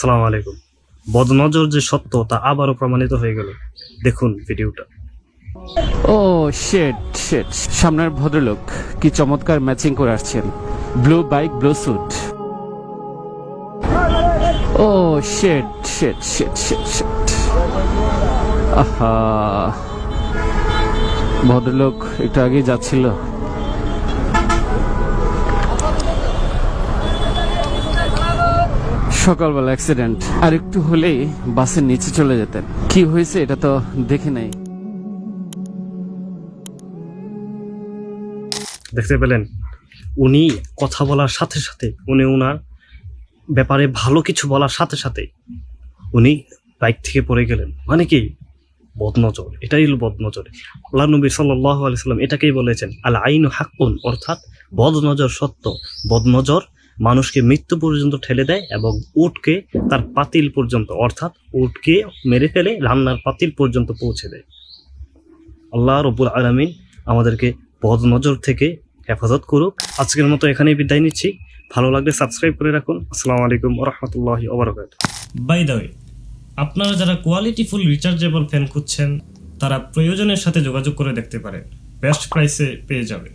আসসালামু আলাইকুম। বদনজর যে সত্য, তা আবারও প্রমাণিত হয়ে গেল। দেখুন ভিডিওটা। ও শেট শেট সামনের ভদ্রলোক কি চমৎকার ম্যাচিং করে আসছেন। ব্লু বাইক ব্লু স্যুট ও শেট শেট শেট শেট শেট আহা। ভদ্রলোক একটু আগে যাচ্ছিল। সকালবেলা অ্যাক্সিডেন্ট আর একটু হলেই বাসের নিচে চলে যেতেন। কি হয়েছে এটা তো দেখে নাই। দেখতে পেলেন, উনি কথা বলার সাথে সাথে, উনি ওনার ব্যাপারে ভালো কিছু বলার সাথে সাথে উনি বাইক থেকে পড়ে গেলেন। মানে কি? বদনজর। এটাই হলো বদনজর। আল্লাহ নবী সাল্লাহ আলাইসাল্লাম এটাকেই বলেছেন আল আইন হাক্কুন, অর্থাৎ বদনজর সত্য। বদনজর মানুষকে মৃত্যু পর্যন্ত ঠেলে দেয় এবং উটকে তার পাতিল পর্যন্ত, অর্থাৎ উটকে মেরে ফেলে রান্নার পাতিল পর্যন্ত পৌঁছে দেয়। আল্লাহ রবুল আলমিন আমাদেরকে বদ নজর থেকে হেফাজত করুক। আজকের মতো এখানেই বিদায় নিচ্ছি। ভালো লাগলে সাবস্ক্রাইব করে রাখুন। আসসালামু আলাইকুম রহমতুল্লাহি ওবরাকাত বাই দ্য ওয়ে আপনারা যারা কোয়ালিটিফুল রিচার্জেবল ফ্যান খুঁজছেন, তারা প্রয়োজনের সাথে যোগাযোগ করে দেখতে পারেন। বেস্ট প্রাইসে পেয়ে যাবেন।